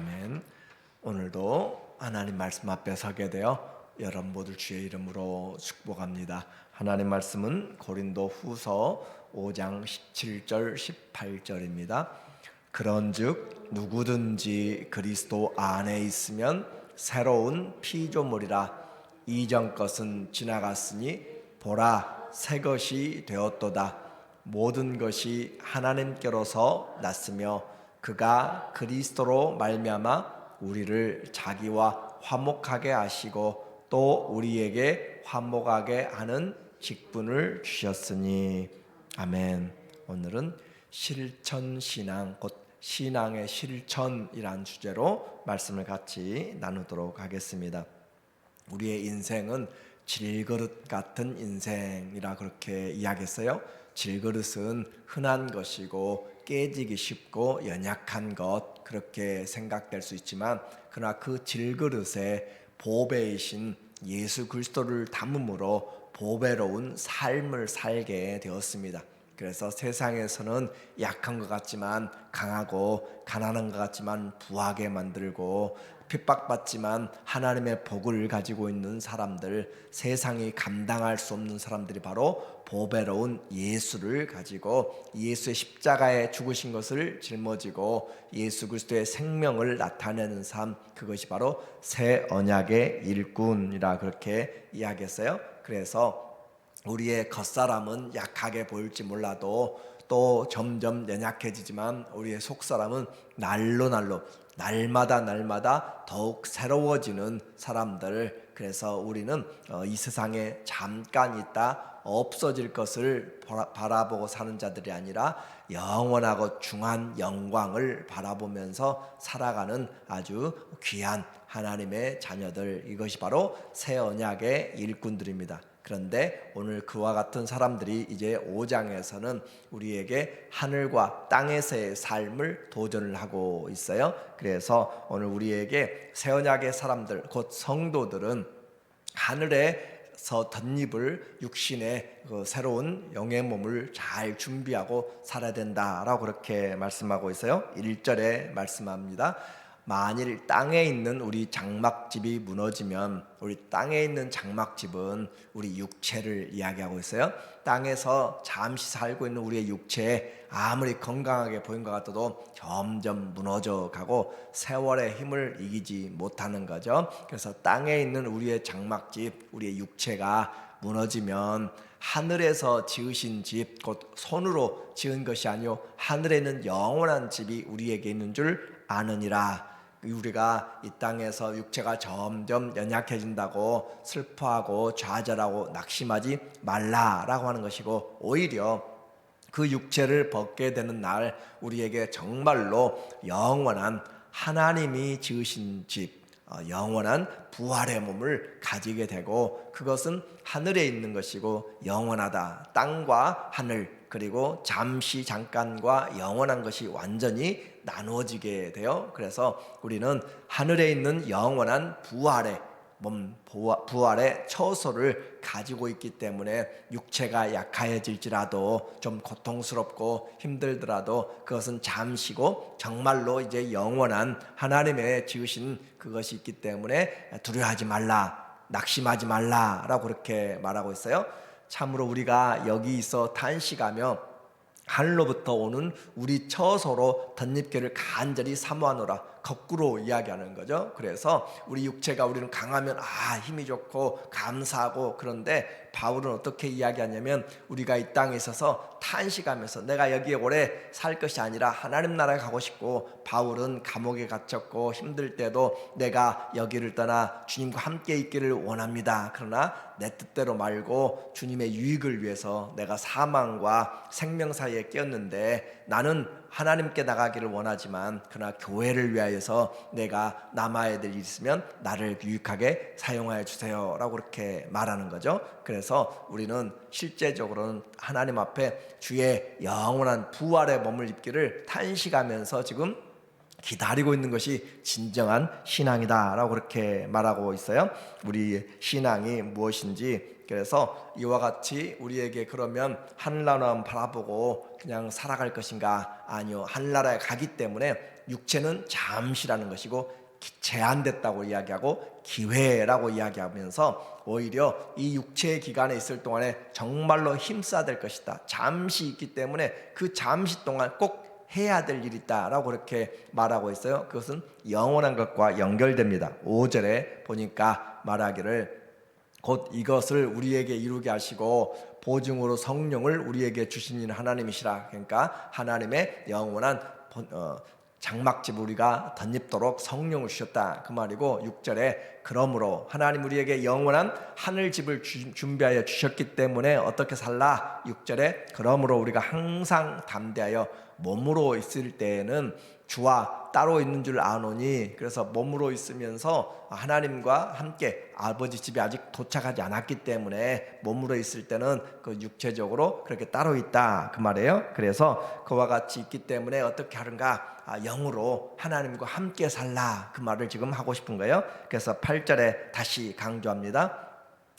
아멘. 오늘도 하나님 말씀 앞에 서게 되어 여러분 모두 주의 이름으로 축복합니다. 하나님 말씀은 고린도 후서 5장 17절 18절입니다. 그런즉 누구든지 그리스도 안에 있으면 새로운 피조물이라 이전 것은 지나갔으니 보라 새 것이 되었도다 모든 것이 하나님께로서 났으며 그가 그리스도로 말미암아 우리를 자기와 화목하게 하시고 또 우리에게 화목하게 하는 직분을 주셨으니 아멘. 오늘은 실천 신앙 곧 신앙의 실천이란 주제로 말씀을 같이 나누도록 하겠습니다. 우리의 인생은 질그릇 같은 인생이라 그렇게 이야기했어요. 질그릇은 흔한 것이고 깨지기 쉽고 연약한 것 그렇게 생각될 수 있지만 그러나 그 질그릇에 보배이신 예수 그리스도를 담음으로 보배로운 삶을 살게 되었습니다. 그래서 세상에서는 약한 것 같지만 강하고 가난한 것 같지만 부하게 만들고 핍박받지만 하나님의 복을 가지고 있는 사람들, 세상이 감당할 수 없는 사람들이 바로 보배로운 예수를 가지고 예수의 십자가에 죽으신 것을 짊어지고 예수 그리스도의 생명을 나타내는 삶, 그것이 바로 새 언약의 일꾼이라 그렇게 이야기했어요. 그래서 우리의 겉사람은 약하게 보일지 몰라도 또 점점 연약해지지만 우리의 속사람은 날로 날로 날마다 날마다 더욱 새로워지는 사람들 그래서 우리는 어, 이 세상에 잠깐 있다 없어질 것을 바라보고 사는 자들이 아니라 영원하고 중한 영광을 바라보면서 살아가는 아주 귀한 하나님의 자녀들 이것이 바로 새 언약의 일꾼들입니다. 그런데 오늘 그와 같은 사람들이 이제 5장에서는 우리에게 하늘과 땅에서의 삶을 도전을 하고 있어요. 그래서 오늘 우리에게 새 언약의 사람들 곧 성도들은 하늘에서 덧입을 육신의 그 새로운 영의 몸을 잘 준비하고 살아야 된다라고 그렇게 말씀하고 있어요. 1절에 말씀합니다. 만일 땅에 있는 우리 장막집이 무너지면 우리 땅에 있는 장막집은 우리 육체를 이야기하고 있어요. 땅에서 잠시 살고 있는 우리의 육체 아무리 건강하게 보인 것 같아도 점점 무너져 가고 세월의 힘을 이기지 못하는 거죠. 그래서 땅에 있는 우리의 장막집, 우리의 육체가 무너지면 하늘에서 지으신 집, 곧 손으로 지은 것이 아니요 하늘에 있는 영원한 집이 우리에게 있는 줄 아느니라. 우리가 이 땅에서 육체가 점점 연약해진다고 슬퍼하고 좌절하고 낙심하지 말라라고 하는 것이고 오히려 그 육체를 벗게 되는 날 우리에게 정말로 영원한 하나님이 지으신 집 어, 영원한 부활의 몸을 가지게 되고 그것은 하늘에 있는 것이고 영원하다 땅과 하늘 그리고 잠시 잠깐과 영원한 것이 완전히 나누어지게 돼요. 그래서 우리는 하늘에 있는 영원한 부활의 몸 부활의 처소를 가지고 있기 때문에 육체가 약해질지라도 좀 고통스럽고 힘들더라도 그것은 잠시고 정말로 이제 영원한 하나님의 지으신 그것이 있기 때문에 두려워하지 말라 낙심하지 말라라고 그렇게 말하고 있어요. 참으로 우리가 여기 있어 탄식하며 하늘로부터 오는 우리 처소로 덧입기를 간절히 사모하노라 거꾸로 이야기하는 거죠. 그래서 우리 육체가 우리는 강하면 아 힘이 좋고 감사하고 그런데 바울은 어떻게 이야기하냐면 우리가 이 땅에 있어서 탄식하면서 내가 여기에 오래 살 것이 아니라 하나님 나라에 가고 싶고 바울은 감옥에 갇혔고 힘들 때도 내가 여기를 떠나 주님과 함께 있기를 원합니다. 그러나 내 뜻대로 말고 주님의 유익을 위해서 내가 사망과 생명 사이에 끼었는데 나는 하나님께 나가기를 원하지만 그러나 교회를 위하여서 내가 남아야 될 일이 있으면 나를 유익하게 사용하여 주세요라고 그렇게 말하는 거죠. 그래서 우리는 실제적으로는 하나님 앞에 주의 영원한 부활의 몸을 입기를 탄식하면서 지금 기다리고 있는 것이 진정한 신앙이다라고 그렇게 말하고 있어요. 우리 신앙이 무엇인지 그래서 이와 같이 우리에게 그러면 하늘나라만 바라보고 그냥 살아갈 것인가? 아니요. 하늘나라에 가기 때문에 육체는 잠시라는 것이고 기- 제한됐다고 이야기하고 기회라고 이야기하면서 오히려 이 육체의 기간에 있을 동안에 정말로 힘써야 될 것이다. 잠시 있기 때문에 그 잠시 동안 꼭 해야 될 일이 있다라고 그렇게 말하고 있어요. 그것은 영원한 것과 연결됩니다. 5절에 보니까 말하기를 곧 이것을 우리에게 이루게 하시고 보증으로 성령을 우리에게 주신 이는 하나님이시라. 그러니까 하나님의 영원한 본- 어, 장막집 우리가 덧입도록 성령을 주셨다 그 말이고 6절에 그러므로 하나님 우리에게 영원한 하늘 집을 주- 준비하여 주셨기 때문에 어떻게 살라 6절에 그러므로 우리가 항상 담대하여 몸으로 있을 때에는 주와 따로 있는 줄 아노니 그래서 몸으로 있으면서 하나님과 함께 아버지 집에 아직 도착하지 않았기 때문에 몸으로 있을 때는 그 육체적으로 그렇게 따로 있다 그 말이에요. 그래서 그와 같이 있기 때문에 어떻게 하는가 아, 영으로 하나님과 함께 살라 그 말을 지금 하고 싶은 거예요. 그래서 8 절에 다시 강조합니다.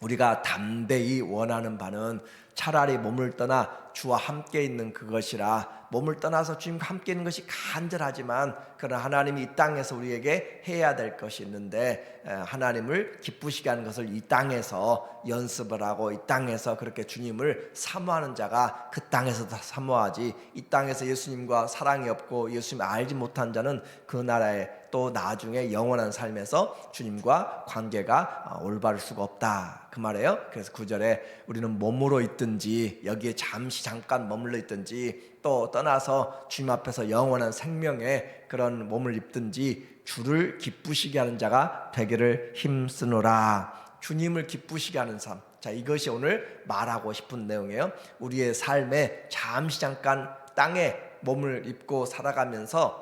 우리가 담대히 원하는 바는 차라리 몸을 떠나 주와 함께 있는 그것이라 몸을 떠나서 주님과 함께 있는 것이 간절하지만 그러나 하나님이 이 땅에서 우리에게 해야 될 것이 있는데 에, 하나님을 기쁘시게 하는 것을 이 땅에서 연습을 하고 이 땅에서 그렇게 주님을 사모하는 자가 그 땅에서 다 사모하지 이 땅에서 예수님과 사랑이 없고 예수님을 알지 못한 자는 그 나라에 또 나중에 영원한 삶에서 주님과 관계가 어, 올바를 수가 없다 그 말이에요. 그래서 구절에 우리는 몸으로 있든지 여기에 잠시 잠깐 머물러 있든지 또 떠나서 주님 앞에서 영원한 생명의 그런 몸을 입든지 주를 기쁘시게 하는 자가 되기를 힘쓰노라. 주님을 기쁘시게 하는 삶. 자, 이것이 오늘 말하고 싶은 내용이에요. 우리의 삶에 잠시 잠깐 땅에 몸을 입고 살아가면서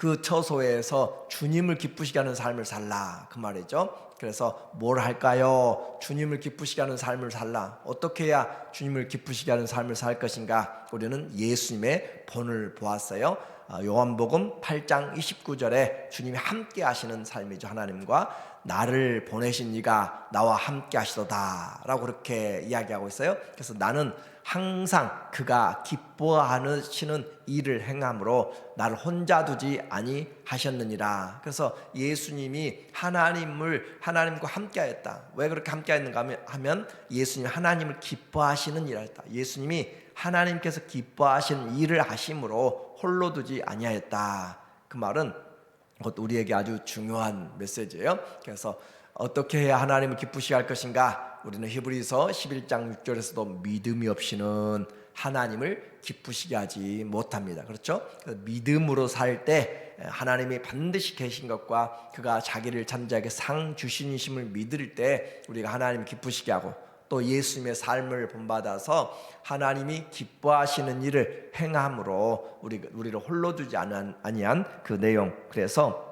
그 처소에서 주님을 기쁘시게 하는 삶을 살라 그 말이죠. 그래서 뭘 할까요? 주님을 기쁘시게 하는 삶을 살라. 어떻게 해야 주님을 기쁘시게 하는 삶을 살 것인가? 우리는 예수님의 본을 보았어요. 아, 요한복음 8장 29절에 주님이 함께 하시는 삶이죠. 하나님과 나를 보내신 이가 나와 함께 하시도다라고 그렇게 이야기하고 있어요. 그래서 나는 항상 그가 기뻐하시는 일을 행함으로 나를 혼자 두지 아니하셨느니라. 그래서 예수님이 하나님을 하나님과 함께하였다. 왜 그렇게 함께하였는가 하면 예수님 하나님을 기뻐하시는 일을 했다. 예수님이 하나님께서 기뻐하시는 일을 하심으로 홀로 두지 아니하였다. 그 말은 곧 우리에게 아주 중요한 메시지예요. 그래서 어떻게 해야 하나님을 기쁘시게 할 것인가? 우리는 히브리서 11장 6절에서도 믿음이 없이는 하나님을 기쁘시게 하지 못합니다. 그렇죠? 믿음으로 살 때 하나님이 반드시 계신 것과 그가 자기를 찬자에게 상 주신이심을 믿을 때 우리가 하나님을 기쁘시게 하고 또 예수님의 삶을 본받아서 하나님이 기뻐하시는 일을 행함으로 우리 우리를 홀로 두지 아니한 그 내용. 그래서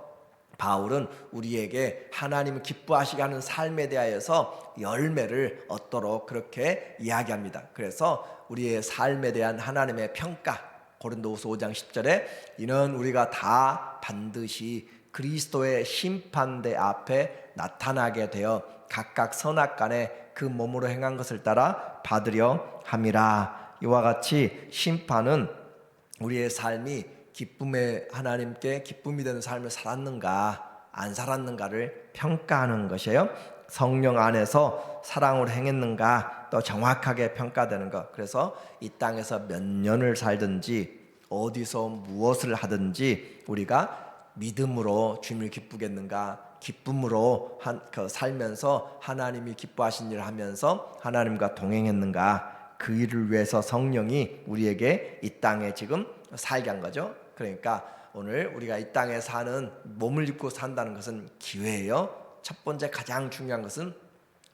바울은 우리에게 하나님을 기뻐하시게 하는 삶에 대하여서 열매를 얻도록 그렇게 이야기합니다. 그래서 우리의 삶에 대한 하나님의 평가 고린도후서 5장 10절에 이는 우리가 다 반드시 그리스도의 심판대 앞에 나타나게 되어 각각 선악간에 그 몸으로 행한 것을 따라 받으려 함이라. 이와 같이 심판은 우리의 삶이 기쁨의 하나님께 기쁨이 되는 삶을 살았는가 안 살았는가를 평가하는 것이에요. 성령 안에서 사랑으로 행했는가 또 정확하게 평가되는 것. 그래서 이 땅에서 몇 년을 살든지 어디서 무엇을 하든지 우리가 믿음으로 주님을 기쁘겠는가 기쁨으로 한, 그 살면서 하나님이 기뻐하신 일을 하면서 하나님과 동행했는가 그 일을 위해서 성령이 우리에게 이 땅에 지금 살게 한 거죠. 그러니까 오늘 우리가 이 땅에 사는 몸을 입고 산다는 것은 기회예요. 첫 번째 가장 중요한 것은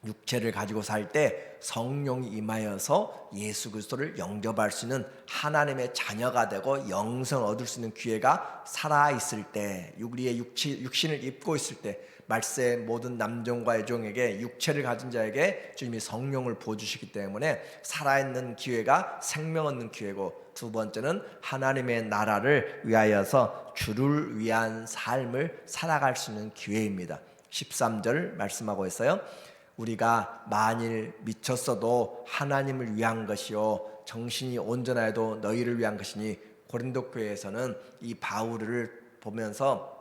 육체를 가지고 살 때 성령이 임하여서 예수 그리스도를 영접할 수 있는 하나님의 자녀가 되고 영생을 얻을 수 있는 기회가 살아 있을 때 우리의 육치, 육신을 입고 있을 때 말세 모든 남종과 여종에게 육체를 가진 자에게 주님이 성령을 부어 주시기 때문에 살아 있는 기회가 생명 얻는 기회고 두 번째는 하나님의 나라를 위하여서 주를 위한 삶을 살아갈 수 있는 기회입니다. 13절 말씀하고 있어요. 우리가 만일 미쳤어도 하나님을 위한 것이요 정신이 온전하여도 너희를 위한 것이니 고린도 교회에서는 이 바울을 보면서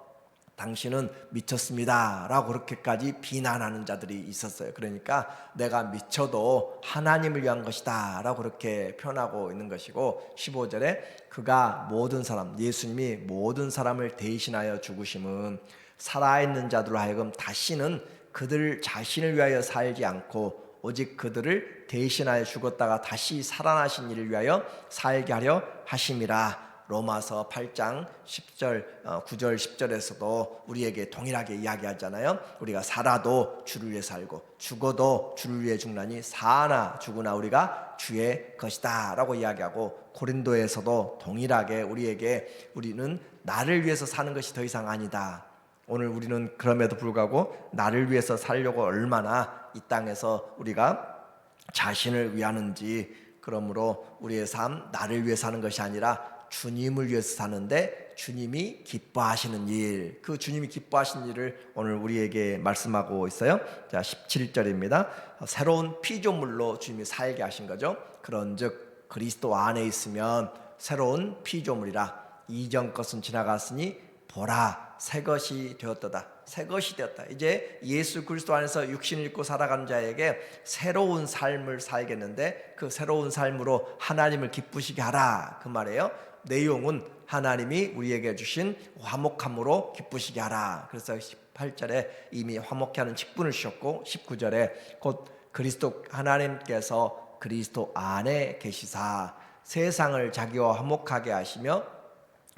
당신은 미쳤습니다라고 그렇게까지 비난하는 자들이 있었어요. 그러니까 내가 미쳐도 하나님을 위한 것이다라고 그렇게 표현하고 있는 것이고 15절에 그가 모든 사람 예수님이 모든 사람을 대신하여 죽으심은 살아있는 자들로 하여금 다시는 그들 자신을 위하여 살지 않고 오직 그들을 대신하여 죽었다가 다시 살아나신 이를 위하여 살게 하려 하심이라. 로마서 8장 10절, 어, 9절, 10절에서도 우리에게 동일하게 이야기하잖아요. 우리가 살아도 주를 위해 살고 죽어도 주를 위해 죽나니 사나 죽으나 우리가 주의 것이다라고 이야기하고 고린도에서도 동일하게 우리에게 우리는 나를 위해서 사는 것이 더 이상 아니다. 오늘 우리는 그럼에도 불구하고 나를 위해서 살려고 얼마나 이 땅에서 우리가 자신을 위하는지 그러므로 우리의 삶 나를 위해 사는 것이 아니라 주님을 위해서 사는데 주님이 기뻐하시는 일, 그 주님이 기뻐하시는 일을 오늘 우리에게 말씀하고 있어요. 자, 17절입니다. 새로운 피조물로 주님이 살게 하신 거죠. 그런즉 그리스도 안에 있으면 새로운 피조물이라 이전 것은 지나갔으니 보라 새 것이 되었도다. 새 것이 되었다. 이제 예수 그리스도 안에서 육신을 입고 살아가는 자에게 새로운 삶을 살겠는데 그 새로운 삶으로 하나님을 기쁘시게 하라 그 말이에요. 내용은 하나님이 우리에게 주신 화목함으로 기쁘시게 하라. 그래서 18절에 이미 화목케 하는 직분을 주셨고 19절에 곧 그리스도 하나님께서 그리스도 안에 계시사 세상을 자기와 화목하게 하시며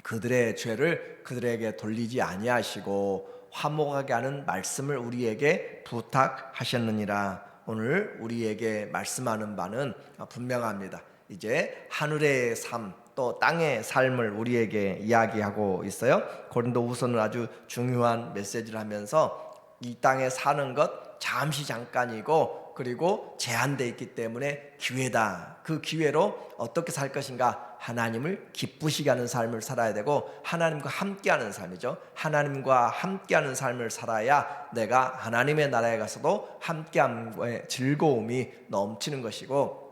그들의 죄를 그들에게 돌리지 아니하시고 화목하게 하는 말씀을 우리에게 부탁하셨느니라. 오늘 우리에게 말씀하는 바는 분명합니다. 이제 하늘의 삶, 또 땅의 삶을 우리에게 이야기하고 있어요. 고린도후서는 아주 중요한 메시지를 하면서 이 땅에 사는 것 잠시 잠깐이고 그리고 제한돼 있기 때문에 기회다. 그 기회로 어떻게 살 것인가? 하나님을 기쁘시게 하는 삶을 살아야 되고 하나님과 함께하는 삶이죠. 하나님과 함께하는 삶을 살아야 내가 하나님의 나라에 가서도 함께함의 즐거움이 넘치는 것이고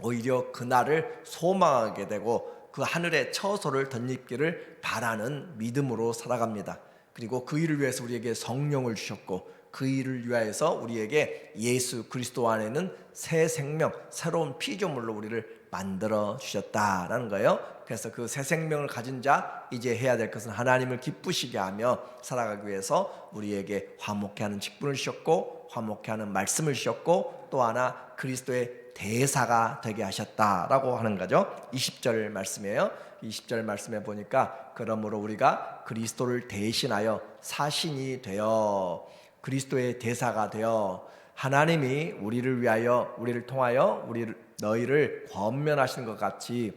오히려 그날을 소망하게 되고 그 하늘의 처소를 덧입기를 바라는 믿음으로 살아갑니다. 그리고 그 일을 위해서 우리에게 성령을 주셨고 그 일을 위하여서 우리에게 예수 그리스도 안에는 새 생명, 새로운 피조물로 우리를 만들어 주셨다라는 거예요. 그래서 그 새 생명을 가진 자 이제 해야 될 것은 하나님을 기쁘시게 하며 살아가기 위해서 우리에게 화목케 하는 직분을 주셨고 화목케 하는 말씀을 주셨고 또 하나 그리스도의 대사가 되게 하셨다라고 하는 거죠. 20절 말씀이에요. 20절 말씀에 보니까 그러므로 우리가 그리스도를 대신하여 사신이 되어 그리스도의 대사가 되어 하나님이 우리를 위하여 우리를 통하여 우리를 너희를 권면하시는 것 같이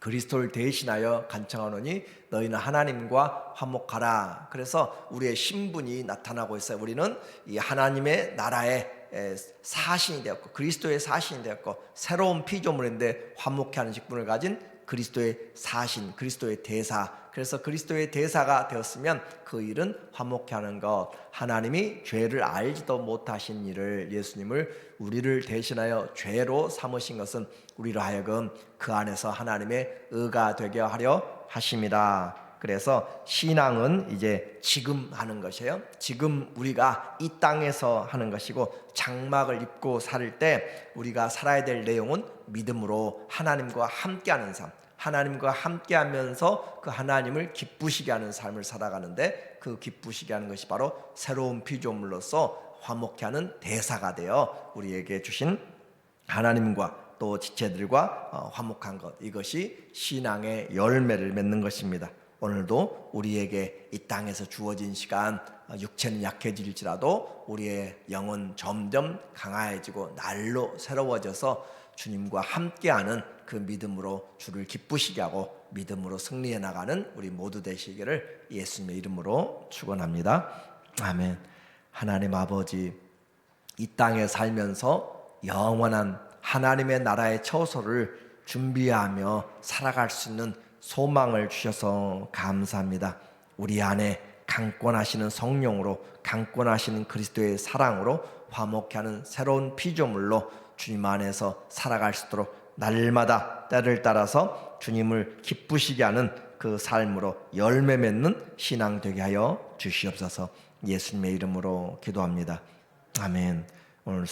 그리스도를 대신하여 간청하노니 너희는 하나님과 화목하라. 그래서 우리의 신분이 나타나고 있어요. 우리는 이 하나님의 나라의 사신이 되었고 그리스도의 사신이 되었고 새로운 피조물인데 화목케 하는 직분을 가진 그리스도의 사신, 그리스도의 대사. 그래서 그리스도의 대사가 되었으면 그 일은 화목케 하는 것. 하나님이 죄를 알지도 못하신 일을 예수님을 우리를 대신하여 죄로 삼으신 것은 우리로 하여금 그 안에서 하나님의 의가 되게 하려 하심이라. 그래서 신앙은 이제 지금 하는 것이에요. 지금 우리가 이 땅에서 하는 것이고 장막을 입고 살 때 우리가 살아야 될 내용은 믿음으로 하나님과 함께하는 삶. 하나님과 함께하면서 그 하나님을 기쁘시게 하는 삶을 살아가는데 그 기쁘시게 하는 것이 바로 새로운 피조물로서 화목케 하는 대사가 되어 우리에게 주신 하나님과 또 지체들과 어, 화목한 것 이것이 신앙의 열매를 맺는 것입니다. 오늘도 우리에게 이 땅에서 주어진 시간 육체는 약해질지라도 우리의 영은 점점 강화해지고 날로 새로워져서 주님과 함께하는 그 믿음으로 주를 기쁘시게 하고 믿음으로 승리해 나가는 우리 모두 되시기를 예수님의 이름으로 축원합니다. 아멘. 하나님 아버지 이 땅에 살면서 영원한 하나님의 나라의 처소를 준비하며 살아갈 수 있는 소망을 주셔서 감사합니다. 우리 안에 강권하시는 성령으로 강권하시는 그리스도의 사랑으로 화목케 하는 새로운 피조물로 주님 안에서 살아갈 수 있도록 날마다 때를 따라서 주님을 기쁘시게 하는 그 삶으로 열매 맺는 신앙 되게 하여 주시옵소서. 예수님의 이름으로 기도합니다. 아멘. 오늘